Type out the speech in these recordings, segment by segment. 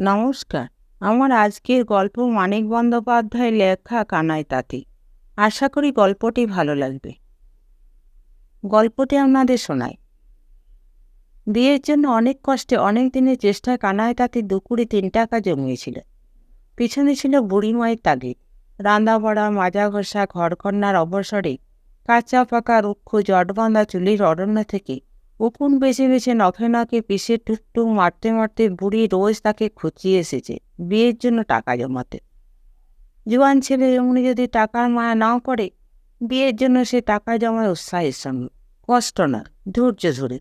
নমস্কার। আমার আজকের গল্প মানিক বন্দ্যোপাধ্যায় লেখা কানাই তাঁতি। আশা করি গল্পটি ভালো লাগবে। গল্পটি আপনাদের শোনাই। বিয়ের জন্য অনেক কষ্টে অনেক দিনের চেষ্টায় কানাই তাঁতি দুকুড়ি তিন টাকা জমিয়েছিল। পিছনে ছিল বুড়িমায়ের তাগিদ। রান্না বড়া মাজা ঘষা ঘরকন্যার অবসরে কাঁচা পাকা রুক্ষ জটবাঁধা চুলির অরণ্য থেকে উকুন বেছে বেছে নখে পিসে টুকটুক মারতে মারতে বুড়ি রোজ তাকে খুঁচিয়ে এসেছে, বিয়ের জন্য টাকা জমাতে। জোয়ান ছেলে এমনি যদি টাকার মায়া নাও করে, বিয়ের জন্য সে টাকা জমায় উৎসাহের সঙ্গে, কষ্ট না, ধৈর্য ধরে।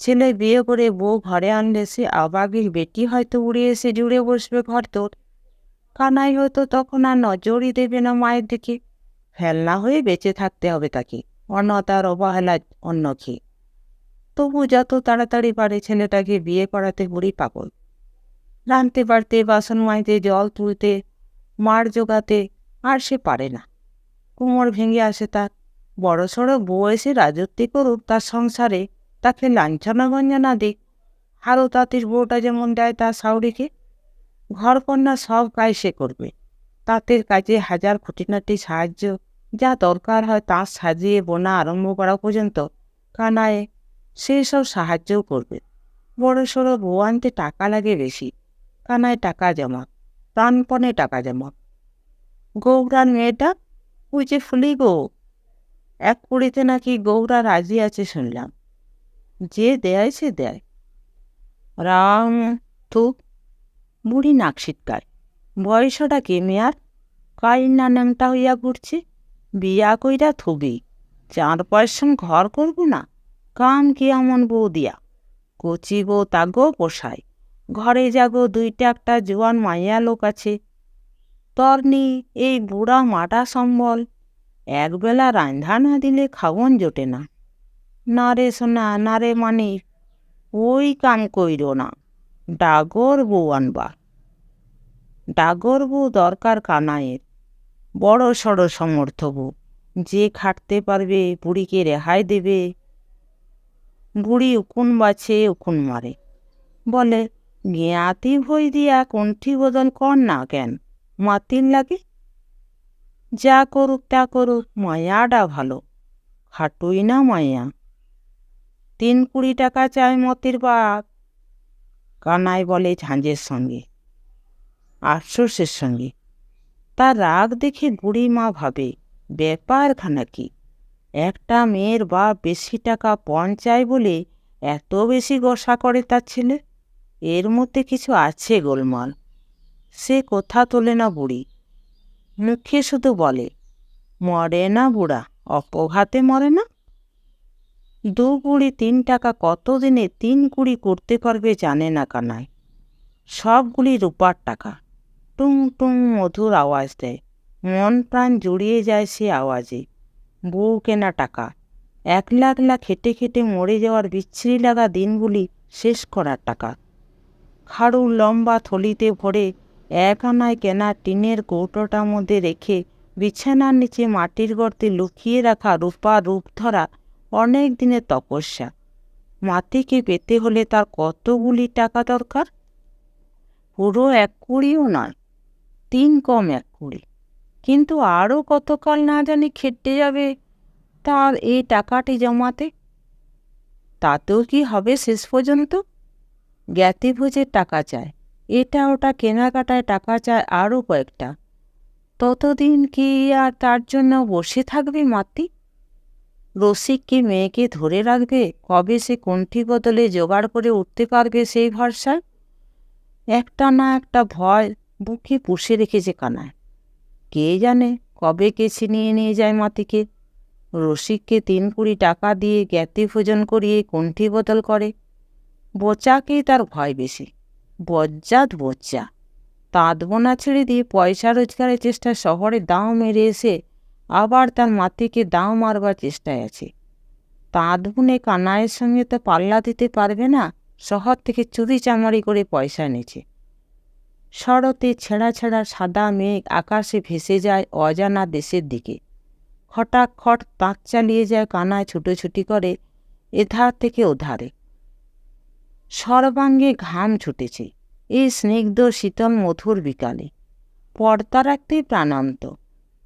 ছেলে বিয়ে করে বউ ঘরে আনলে সে আবাগির বেটি হয়তো উড়ে এসে জুড়ে বসবে ঘর তোর কানাই হয়তো তখন আর নজরই দেবে না মায়ের দিকে। ফেলনা হয়ে বেঁচে থাকতে হবে তাকে অন্যতার অবহেলা অন্য খেয়ে তবু যত তাড়াতাড়ি পারে ছেলেটাকে বিয়ে করাতে বুড়ি পাগল। রাঁধতে পারতে বাসন মাজতে জল তুলতে, মার জোগাতে আর সে পারে না। কোমর ভেঙে আসে তার। বড় সড়ো বউ এসে রাজত্ব করুক, তার সংসারে তাকে লাঞ্ছনা গঞ্জনা দিক। আরও তাঁতির বউটা যেমন দেয় তার সাউরিকে, ঘরকন্যা সব কাজ সে করবে। তাঁতের কাজে হাজার খুঁটিনাটি সাহায্য যা দরকার হয় তা সাজিয়ে বোনা আরম্ভ করা পর্যন্ত কানায় সে সব সাহায্যও করবে। বড় সড়ো বউ আনতে টাকা লাগে বেশি। কানায় টাকা জমা, প্রাণপণে টাকা জমা। গৌরার মেয়েটা ওই যে ফুলি গো? এক কুড়িতে নাকি গৌরা রাজি আছে শুনলাম। যে দেয় সে দেয়। রাম তো বুড়ি নাক ছিটকায় বয়সটা কে মেয়ার? কাইর না নামটা হইয়া ঘুরছে। বিয়া কইরা থুবি। চার পয়সা ঘর করব না? কাম কি এমন বউ দিয়া। কচি বউ তাগো পোষায়। ঘরে যাগো দুইটা একটা জোয়ান মাইয়া লোক আছে। তরনি এই বুড়া মাটা সম্বল। একবেলা রান্ধা না দিলে খাওয়ন জোটে না। না রে সোনা, না রে মানে ওই কাম কইর না। ডাগর বউ আনবা। ডাগর বউ দরকার কানায়ের বড় সড় সমর্থ বউ। যে খাটতে পারবে বুড়িকে রেহাই দেবে। বুড়ি উকুন বাছে উকুন মারে। বলে, জ্ঞাতি ভই দিয়া কণ্ঠি বদল কর না কেন? মাতির লাগে? যা করুক তা করুক, মায়াটা ভালো। খাটুই না মায়া। তিন কুড়ি টাকা চায় মতির বাপ। কানাই বলে ঝাঁঝের সঙ্গে, আফসোসের সঙ্গে। তার রাগ দেখে বুড়ি মা ভাবে, ব্যাপারখানা কি? একটা মেয়ের বাপ বেশি টাকা পণ চায় বলে এত বেশি গোসা করে তার ছেলে? এর মধ্যে কিছু আছে গোলমাল। সে কথা তোলে না বুড়ি? মুখে শুধু বলে, মরে না বুড়া, অপঘাতে মরে না? দু কুড়ি তিন টাকা কতদিনে তিন কুড়ি করতে পারবে জানে না কানায় সবগুলি রূপার টাকা। টুং টুং মধুর আওয়াজ দেয়। মন প্রাণ জুড়িয়ে যায় সে আওয়াজে। বউ কেনা টাকা। একলা একলা খেটে খেটে মরে যাওয়ার বিচ্ছিরি লাগা দিনগুলি শেষ করার টাকা। খাড়ুর লম্বা থলিতে ভরে এক আনায় কেনা টিনের কৌটোটার মধ্যে রেখে বিছানার নিচে মাটির গর্তে লুকিয়ে রাখা রূপা রূপ ধরা অনেক দিনের তপস্যা। মাতিকে পেতে হলে তার কতগুলি টাকা দরকার? পুরো এক কুড়িও নয়, তিন কম এক কুড়ি। কিন্তু আরও কতকাল না জানি খেটে যাবে। তার এই টাকাটি জমাতে? তাতেও কি হবে শেষ পর্যন্ত? জ্ঞাতি ভোজের টাকা চায়। এটা ওটা কেনাকাটায় টাকা চায় আরও কয়েকটা। ততদিন কি আর তার জন্য বসে থাকবে মাতি? রসিক কি মেয়েকে ধরে রাখবে? কবে সে কণ্ঠি বদলে জোগাড় করে উঠতে পারবে সেই ভরসায়? একটা না একটা ভয় বুকে পুষে রেখেছে কানায়। কে জানে কবে কে ছিনিয়ে নিয়ে যায় মাতিকে রসিককে তিন কুড়ি টাকা দিয়ে জ্ঞাতি ভোজন করিয়ে কণ্ঠি বদল করে। বোচাকেই তার ভয় বেশি। বজ্জাত বজ্জা তাঁত বোনা ছেড়ে দিয়ে পয়সা রোজগারের চেষ্টায় শহরে দাও মেরে এসে আবার তার মাতিকে দাও মারবার চেষ্টায় আছে। তাঁত বুনে কানায়ের সঙ্গে তো পাল্লা দিতে পারবে না, শহর থেকে চুরি চামারি করে পয়সা এনেছে। শরতে ছেঁড়া ছেঁড়া সাদা মেঘ আকাশে ভেসে যায় অজানা দেশের দিকে। খটাখট তাঁত চালিয়ে যায় কানায় ছুটোছুটি করে এধার থেকে ওধারে। সর্বাঙ্গে ঘাম ছুটেছে এই স্নিগ্ধ শীতল মধুর বিকালে। পর্দা রাখতেই প্রাণান্ত।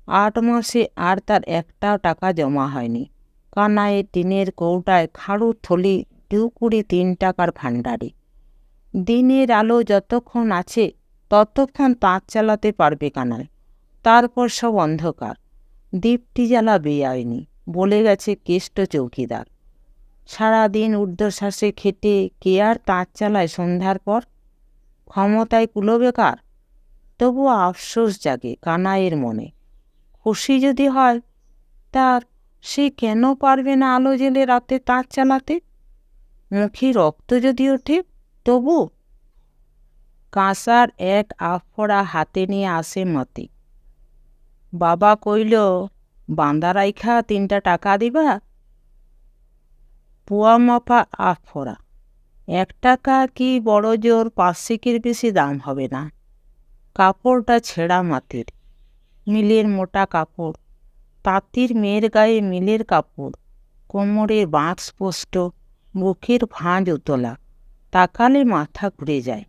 আট মাসে আর তার একটাও টাকা জমা হয়নি। কানায় টিনের কৌটায় খাড়ুর থলি দু তিন টাকার ভাণ্ডারে। দিনের আলো যতক্ষণ আছে ততক্ষণ তাঁত চালাতে পারবে কানায় তারপর সব অন্ধকার। দীপটি জ্বালা বেআইনি, বলে গেছে কেষ্ট চৌকিদার। সারাদিন ঊর্ধ্বশ্বাসে খেটে কে আর তাঁত চালায় সন্ধ্যার পর? ক্ষমতায় কুলোবে কার তবুও আফসোস জাগে কানাইয়ের মনে। খুশি যদি হয়, তার সে কেন পারবে না আলো জেলে রাতে তাঁত চালাতে? মুখে রক্ত যদি ওঠে, তবু কাঁসার এক আফড়া হাতে নিয়ে আসে মতি বাবা কইল, বান্দা রাইখা তিনটা টাকা দিবা? পুয়া মাপা আফড়া এক টাকা কি বড় জোর পাঁচশিকের বেশি দাম হবে না। কাপড়টা ছেঁড়া মাটির, মিলের মোটা কাপড়, তাঁতির মেয়ের গায়ে মিলের কাপড় কোমরের বাঁক স্পষ্ট বুকের ভাঁজ উতলা, তাকালে মাথা ঘুরে যায়।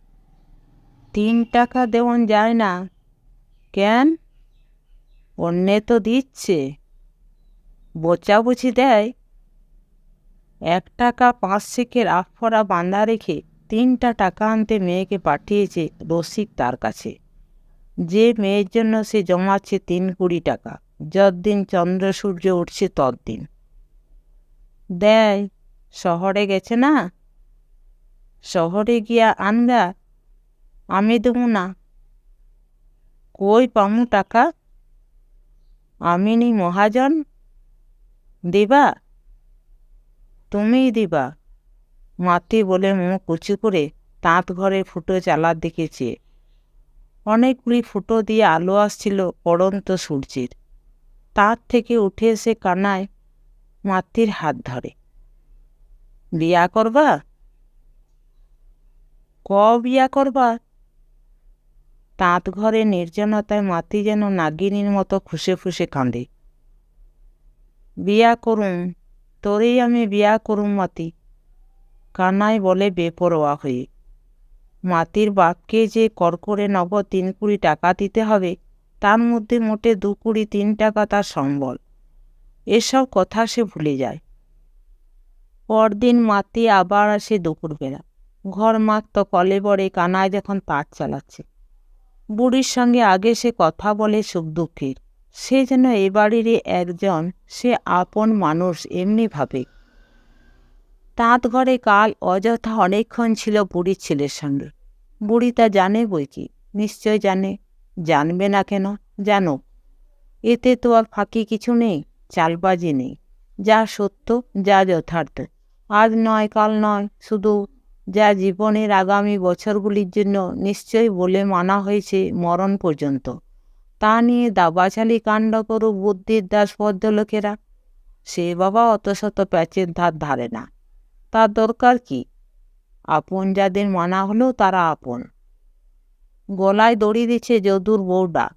তিন টাকা দেওয়ান যায় না। কেন? অন্যে তো দিচ্ছে। বোচাবুচি দেয়। এক টাকা পাঁচ শেখের আফরা বাঁধা রেখে তিনটা টাকা আনতে মেয়েকে পাঠিয়েছে রসিক তার কাছে। যে মেয়ের জন্য সে জমাচ্ছে তিন কুড়ি টাকা, যতদিন চন্দ্র সূর্য উঠছে ততদিন। দেয়, শহরে গেছে না? শহরে গিয়া আনগা আমি দেবো না। কই পামু টাকা? আমি নি মহাজন। দিবা? তুমিই দিবা। মাতি বলে মুখ উঁচু করে তাঁত ঘরে ফুটো চালার চেয়ে অনেকগুলি ফুটো দিয়ে আলো আসছিল পড়ন্ত সূর্যের। তার থেকে উঠে এসে কানায় মাতির হাত ধরে। বিয়া করবা? ক বিয়া করবা? তাঁত ঘরে নির্জনতায় মাতি যেন নাগিনীর মতো খুশে ফুসে কাঁদে। বিয়া করুম, তোরেই আমি বিয়া করুম মাতি কানাই বলে বেপরোয়া হয়ে। মাতির বাপকে যে করকরে নব তিন কুড়ি টাকা দিতে হবে, তার মধ্যে মোটে দু কুড়ি তিন টাকা তার সম্বল। এসব কথা সে ভুলে যায়। পরদিন মাতি আবার আসে দুপুরবেলা। ঘর মাত্র কলে বড়ে কানায় যখন তাঁত চালাচ্ছে। বুড়ির সঙ্গে আগে সে কথা বলে সুখ দুঃখের। সে যেন এ বাড়িরই একজন, সে আপন মানুষ এমনি ভাবে তাঁত ঘরে কাল অযথা অনেকক্ষণ ছিল বুড়ির ছেলের সঙ্গে। বুড়ি তা জানে বই কি? নিশ্চয় জানে। জানবে না কেন? জানো। এতে তো আর ফাঁকি কিছু নেই চালবাজি নেই। যা সত্য, যা যথার্থ। আজ নয়, কাল নয়, শুধু যা জীবনের আগামী বছরগুলির জন্য নিশ্চয়ই বলে মানা হয়েছে মরণ পর্যন্ত। তা নিয়ে দাবাচালি কাণ্ড করুক বুদ্ধির দাস লোকেরা সে বাবা অত শত প্যাচের ধার ধারে না। তার দরকার কি? আপন যাদের মানা হলো তারা আপন। গলায় দড়ি দিচ্ছে যদুর বউডা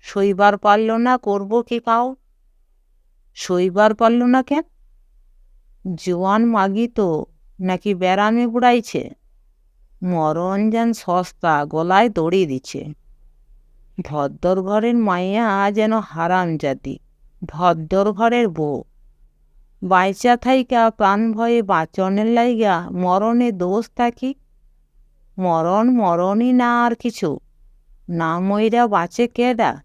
শৈবার পারল না করব কি কাও শৈবার পারল না কেন? জোয়ান মাগি তো নাকি ব্যারামে মরণ যেন সস্তা গলায় দড়ি দিচ্ছে। ভদ্দর ঘরের মাইয়া যেন হারাম জাতি, ভদ্দর ঘরের বউ। বাইচা থাইকা প্রাণ ভয়ে বাঁচনের লাইগা মরণে দোষ থাকি মরণ মরণই না আর কিছু, না মইরা বাঁচে কেডা?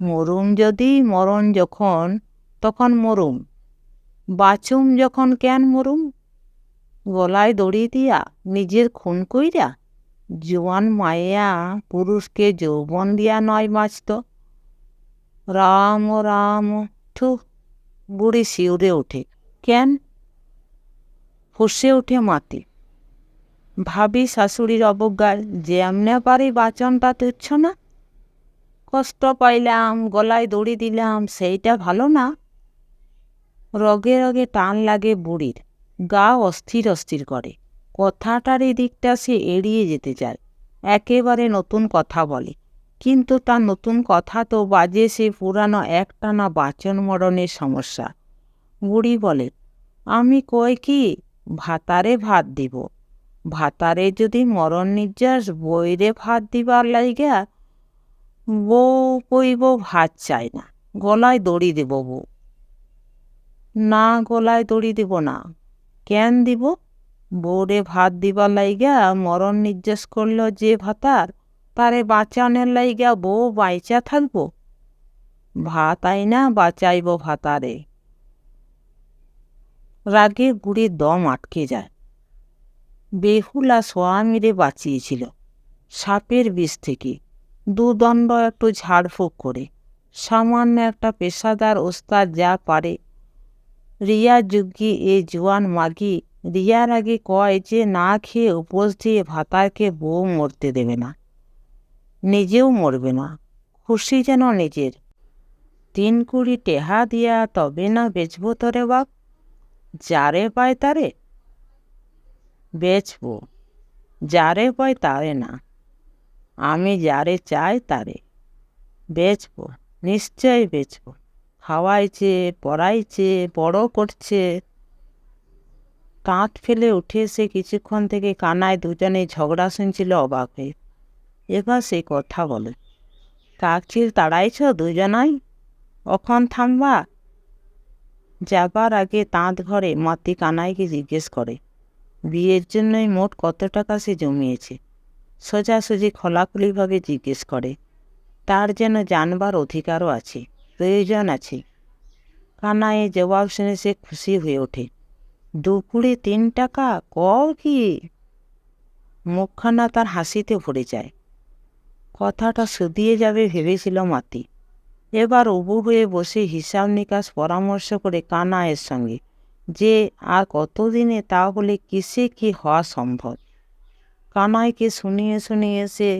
মরুম যদি মরণ যখন, তখন মরুম। বাঁচুম যখন কেন মরুম? গলায় দড়ি দিয়া নিজের খুন কইরা জোয়ান মায়া পুরুষকে যৌবন দিয়া নয় বাঁচত। রাম রাম, ঠু, বুড়ি শিউরে ওঠে। কেন? ফুসে ওঠে মাতি ভাবি শাশুড়ির অবজ্ঞার যে এমনে পারি বাচনটা তুচ্ছ না। কষ্ট পাইলাম, গলায় দড়ি দিলাম, সেইটা ভালো না। রগে রগে টান লাগে বুড়ির। গা অস্থির অস্থির করে। কথাটার দিকটা সে এড়িয়ে যেতে চায়। একেবারে নতুন কথা বলে। কিন্তু তার নতুন কথা তো বাজে সে পুরানো একটানা বাচন মরণের সমস্যা। বুড়ি বলে, আমি কই কি? ভাতারে ভাত দিব। ভাতারে যদি মরণ নির্যাস, বইরে ভাত দিবার লাইগা? বউ কইব, ভাত চাই না। গলায় দড়ি দেব বউ। না, গলায় দড়ি দিব না। কেন দিব? বউরে ভাত দিবার লাইগা মরণ নির্যাস করল যে ভাতার, তারে বাঁচানের লাইগা বউ বাইচা থাকব। ভাত আইনা বাঁচাইব ভাতারে। রাগে বুড়ির দম আটকে যায়। বেহুলা স্বামীরে বাঁচিয়েছিল, সাপের বিষ থেকে। দুদণ্ড একটু ঝাড়ফুঁক করে, সামান্য একটা পেশাদার ওস্তাদ যা পারে রিয়া যুগি এ জোয়ান মাগি। রিয়ার আগে কয় যে না খেয়ে উপোস দিয়ে ভাতারকে বউ মরতে দেবে না, নিজেও মরবে না, খুশি যেন নিজের। তিন কুড়ি টেহা দিয়া তবে না বেচবো তরে বাপ? যারে পায় তারে? বেচবো, যারে পায় তারে না, আমি যারে চাই তারে। বেচবো, নিশ্চয় বেচবো। খাওয়াইছে পড়াইছে, বড় করছে। কাঁধ ফেলে উঠে এসে কিছুক্ষণ থেকে কানায় দুজনে ঝগড়া শুনছিল অবাক। হয়ে এবার সে কথা বলে কাকচিল তাড়াইছ দুজনাই? অখন থামবা? যাবার আগে তাঁত ঘরে মাতি কানাইকে জিজ্ঞেস করে, বিয়ের জন্যই মোট কত টাকা সে জমিয়েছে? সোজাসুজি খোলাখুলিভাবে জিজ্ঞেস করে, তার যেন জানবার অধিকারও আছে। প্রয়োজন আছে কানায়ে জবাব শুনে সে খুশি হয়ে ওঠে দুপুরে তিন টাকা কও কি মুখখানা তার হাসিতে ভরে যায় কথাটা শুধিয়ে যাবে ভেবেছিল মাতি এবার উবু হয়ে বসে হিসাব নিকাশ পরামর্শ করে কানায়ের সঙ্গে যে আর কতদিনে তাহলে কিসে কি হওয়া সম্ভব কানাইকে শুনিয়ে শুনিয়ে সে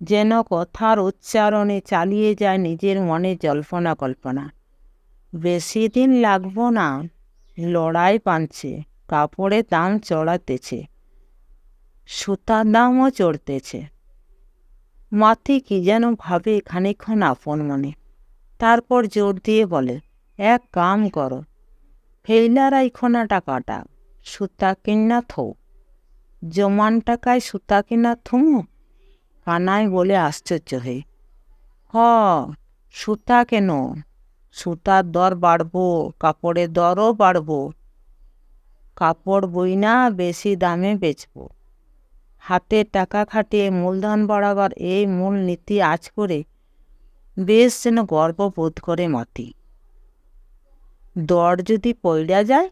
যেন কথার উচ্চারণে চালিয়ে যায় নিজের মনে জল্পনা কল্পনা। বেশি দিন লাগবো না, লড়াই পানছে কাপড়ের দাম চড়াতেছে সুতার দামও চড়তেছে। মাথি কি যেন ভাবে খানিক্ষণ আপন মনে। তারপর জোর দিয়ে বলে, এক কাম করো, ফেইলার আইখনা টাকাটা সুতা কিনা থো জমান টাকায় সুতা কিনা থুমু কানাই বলে আশ্চর্য হয়ে হ, সুতা কেন? সুতার দর বাড়বো, কাপড়ের দরও বাড়বো। কাপড় বই না বেশি দামে বেচবো। হাতে টাকা খাটিয়ে মূলধন বাড়াবার এই মূল নীতি আজ করে বেশ যেন গর্ব বোধ করে মাতি। দর যদি পইড়া যায়?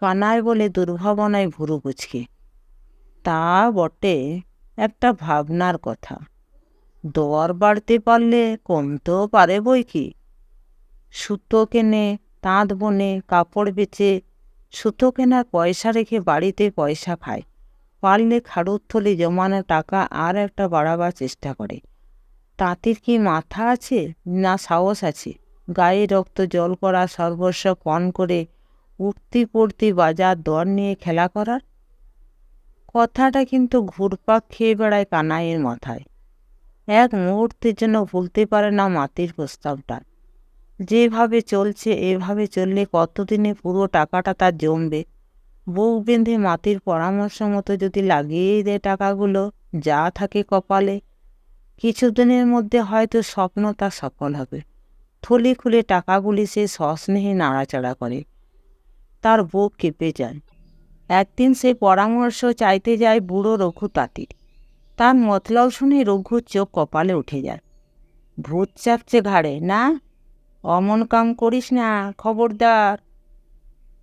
কানায় বলে দুর্ভাবনায় ভুরু গুছকে তা বটে। একটা ভাবনার কথা। দর বাড়তে পারলে কমতেও পারে বই কি? সুতো কেনে তাঁত বনে কাপড় বেচে সুতো কেনার পয়সা রেখে বাড়িতে পয়সা খায়। পারলে খাড়ুর থলে জমানো টাকা আর একটা বাড়াবার চেষ্টা করে। তাঁতির কি মাথা আছে না সাহস আছে? গায়ে রক্ত জল করা সর্বস্ব পণ করে উঠতি পড়তি বাজার দর নিয়ে খেলা করার? কথাটা কিন্তু ঘুরপাক খেয়ে বেড়ায় কানাইয়ের মাথায়। এক মুহূর্তের জন্য ভুলতে পারে না মাতির প্রস্তাবটা। যেভাবে চলছে, এভাবে চললে কতদিনে পুরো টাকাটা তার জমবে? বুক বেঁধে মাতির পরামর্শ মতো যদি লাগিয়েই দেয় টাকাগুলো, যা থাকে কপালে, কিছুদিনের মধ্যে হয়তো স্বপ্ন তা সফল হবে। থলি খুলে টাকাগুলি সে সস্নেহে নাড়াচাড়া করে। তার বুক কেঁপে যায়। একদিন সে পরামর্শ চাইতে যায় বুড়ো রঘু তাঁতির তার মতলব শুনে রঘুর চোখ কপালে উঠে যায়। ভূত চাপছে ঘাড়ে, না? অমন কাম করিস না, খবরদার।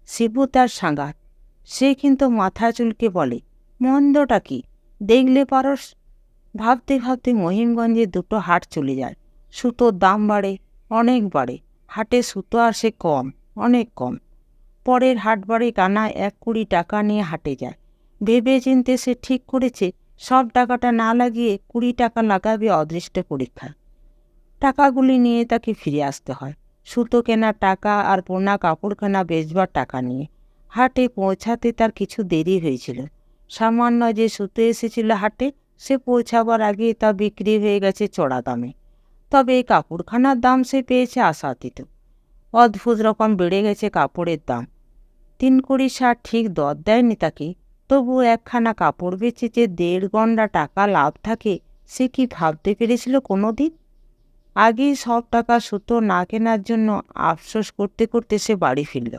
শিবু তার সাঁগাত সে কিন্তু মাথা চুলকে বলে, মন্দটা কি? দেখলে পারস? ভাবতে ভাবতে মহিমগঞ্জে দুটো হাট চলে যায়। সুতোর দাম বাড়ে, অনেক বাড়ে। হাটে সুতো আসে কম, অনেক কম। পরের হাট বাড়ি কানা এক কুড়ি টাকা নিয়ে হাটে যায়। ভেবে চিনতে সে ঠিক করেছে, সব টাকাটা না লাগিয়ে কুড়ি টাকা লাগাবে অদৃষ্ট পরীক্ষায় টাকাগুলি নিয়ে তাকে ফিরে আসতে হয়। সুতো কেনার টাকা আর পোনা কাপড় কেনা বেচবার টাকা নিয়ে। হাটে পৌঁছাতে তার কিছু দেরি হয়েছিল। সামান্য যে সুতো এসেছিল হাটে, সে পৌঁছাবার আগে তা বিক্রি হয়ে গেছে চড়া দামে। তবে এই কাপড়খানার দাম সে পেয়েছে আশাতীত। অদ্ভুত রকম বেড়ে গেছে কাপড়ের দাম। তিন কুড়ি ষাট ঠিক দর দেয়নি তাকে। তবু একখানা কাপড় বেচে যে দেড় গন্ডা টাকা লাভ থাকে, সে কি ভাবতে পেরেছিল কোনো দিন আগেই সব টাকা সুতো না কেনার জন্য আফসোস করতে করতে সে বাড়ি ফিরল।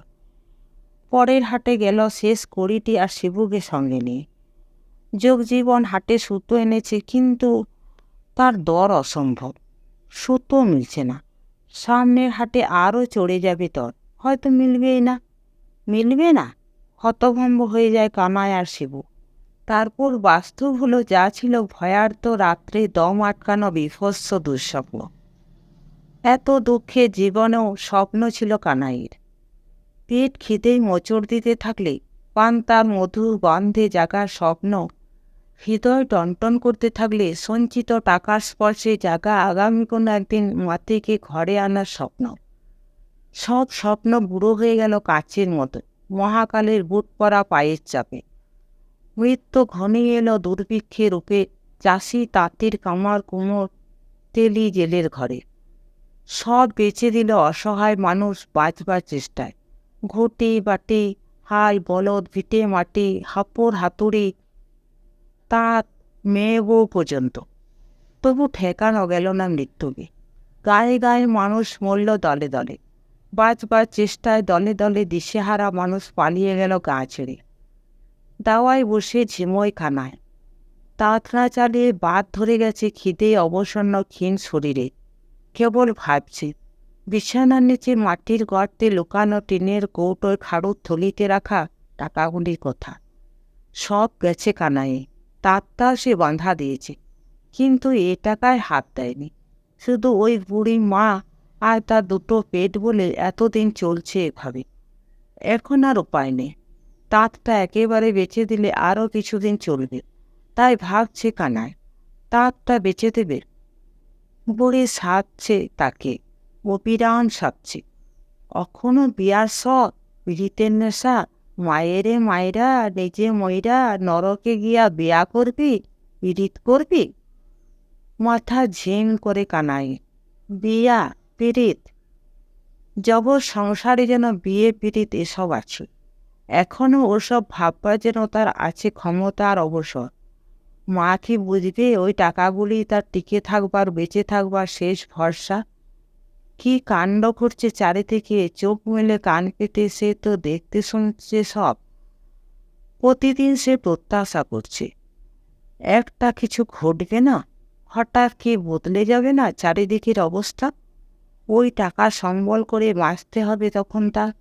পরের হাটে গেল শেষ কড়িটি আর শিবুকে সঙ্গে নিয়ে। যোগজীবন হাটে সুতো এনেছে, কিন্তু তার দর অসম্ভব। সুতো মিলছে না। সামনের হাটে আরও চড়ে যাবে দর হয়তো মিলবেই না। মিলবে না? হতভম্ব হয়ে যায় কানায় আর শিবু। তারপর বাস্তব হলো যা ছিল ভয়ার্ত রাত্রে দম আটকানো বিভৎস দুঃস্বপ্ন। এত দুঃখে জীবনেও স্বপ্ন ছিল কানাইয়ের। পেট খিদেই মোচড় দিতে থাকলে পান্তার মধুর গন্ধে জাগার স্বপ্ন হৃদয় টনটন করতে থাকলে সঞ্চিত টাকার স্পর্শে জাগা আগামী কোনো একদিন মাতিকে ঘরে আনার স্বপ্ন। সব স্বপ্ন বুড়ো হয়ে গেল কাচের মতো। মহাকালের বুট পরা পায়ের চাপে। মৃত্যু ঘনিয়ে এলো দুর্ভিক্ষে রূপে চাষি তাঁতির কামার কুমোর তেলি জেলের ঘরে। সব বেচে দিল অসহায় মানুষ বাঁচবার চেষ্টায়। ঘটি বাটি হাই বলদ, ভিটে মাটি হাপড় হাতুড়ি মেয়ে বউ পর্যন্ত। তবু ঠেকানো গেল না মৃত্যুকে। গায়ে গায়ে মানুষ মরল দলে দলে। বাঁচবার চেষ্টায় দলে দলে দিশেহারা মানুষ পালিয়ে গেল গা ছেড়ে। দাওয়ায় বসে ঝিময় খানায় তাঁত না চালিয়ে বাদ ধরে গেছে খিদে, অবসন্ন, ক্ষীণ শরীরে। কেবল ভাবছে, বিছানার নিচে মাটির গর্তে লুকানো টিনের কৌটোয় খাড়ুর থলিতে রাখা টাকাগুলির কথা। সব গেছে কানায়ে তারটা সে বাঁধা দিয়েছে। কিন্তু এ টাকায় হাত দেয়নি। শুধু ওই বুড়ি মা আর তার দুটো পেট বলে এতদিন চলছে এভাবে। এখন আর উপায় নেই। তাঁতটা একেবারে বেঁচে দিলে আরও কিছুদিন চলবে। তাই ভাবছে কানায় তাঁতটা বেঁচে দেবে। বুড়ি সাজছে তাকে অপিরান সাজছে কখনো বিয়ার শখ পিড়িতের নেশা মায়েরে মায়েরা, নিজে ময়রা নরকে গিয়া বিয়া করবি, পিড়িত করবি? মাথা ঝিম করে কানাই বিয়া পিড়িত। জব সংসারে যেন বিয়ে পিড়িত এসব আছে। এখনও ওসব ভাববার যেন তার আছে ক্ষমতা আর অবসর। মা কি বুঝবে ওই টাকাগুলি তার টিকে থাকবার, বেঁচে থাকবার শেষ ভরসা? কি কাণ্ড করছে চারিদিকে? চোখ মেলে কান পেতে সে তো দেখতে শুনছে সব। প্রতিদিন সে প্রত্যাশা করছে। একটা কিছু ঘটবে না? হঠাৎ কি বদলে যাবে না চারিদিকের অবস্থা? ওই টাকা সম্বল করে বাঁচতে হবে তখন তার।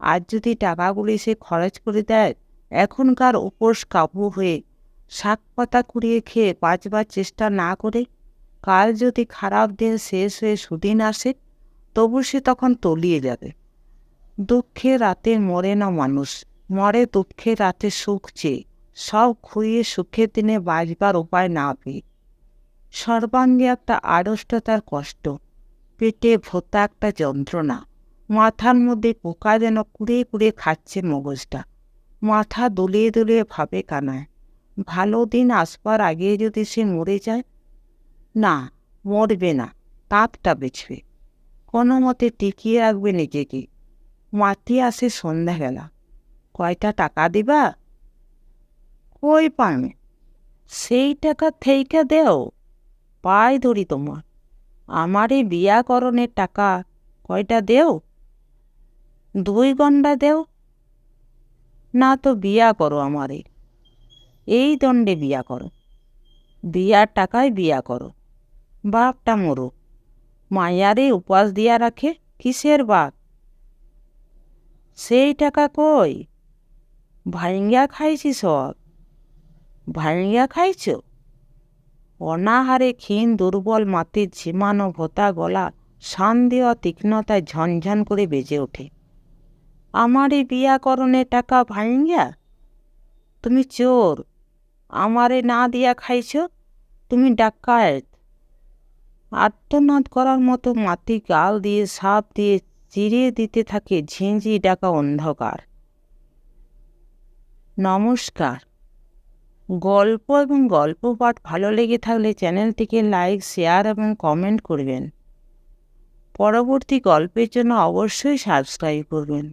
আর যদি টাকাগুলি সে খরচ করে দেয়, এখনকার উপোস কাবু হয়ে শাক পাতা কুড়িয়ে খেয়ে বাঁচবার চেষ্টা না করে, কাল যদি খারাপ দিন শেষ হয়ে সুদিন আসে তবু সে তখন তলিয়ে যাবে। দুঃখে রাতে মরে না মানুষ, মরে দুঃখে রাতে সুখ চেয়ে। সব খুইয়ে সুখের দিনে বাঁচবার উপায় না পেয়ে। সর্বাঙ্গে একটা আড়ষ্টতার কষ্ট, পেটে ভোতা একটা যন্ত্রণা। মাথার মধ্যে পোকা যেন কুড়ে কুড়ে খাচ্ছে মগজটা। মাথা দুলিয়ে দুলিয়ে ভাবে কানায়, ভালো দিন আসবার আগে যদি সে মরে যায়? না, মরবে না তাঁতটা বেছবে কোনো মতে টিকিয়ে রাখবে নিজেকে মাতি আসে সন্ধ্যাবেলা কয়টা টাকা দিবা কই পাবে সেই টাকা থেইকা দেও পাই ধরি তোমার আমার এই বিয়াকরণের টাকা কয়টা দেও দুই গন্ডা দেও না তো বিয়া করো আমারে এই দণ্ডে বিয়া করো বিয়ার টাকায় বিয়া করো বাপটা মরো মায়ারে উপাস দিয়া রাখে, কিসের বাপ সেই টাকা কই? ভাইঙ্গা খাইছি সব। ভাইঙ্গা খাইছ? অনাহারে ক্ষীণ দুর্বল মাটির ঝিমানো ভোতা গলা শান দেওয়া তীক্ষ্ণতায় ঝনঝন করে বেজে ওঠে। আমারে বিয়াকরণে টাকা ভাইঙ্গা? তুমি চোর। আমারে না দিয়া খাইছ? তুমি ডাকায়েত আত্মনাদ করার মতো মাটি গাল দিয়ে সাপ দিয়ে চিরিয়ে দিতে থাকে ঝিঁঝি ডাকা অন্ধকার। নমস্কার। গল্প এবং গল্প পাঠ ভালো লেগে থাকলে চ্যানেলটিকে লাইক, শেয়ার এবং কমেন্ট করবেন। পরবর্তী গল্পের জন্য অবশ্যই সাবস্ক্রাইব করবেন।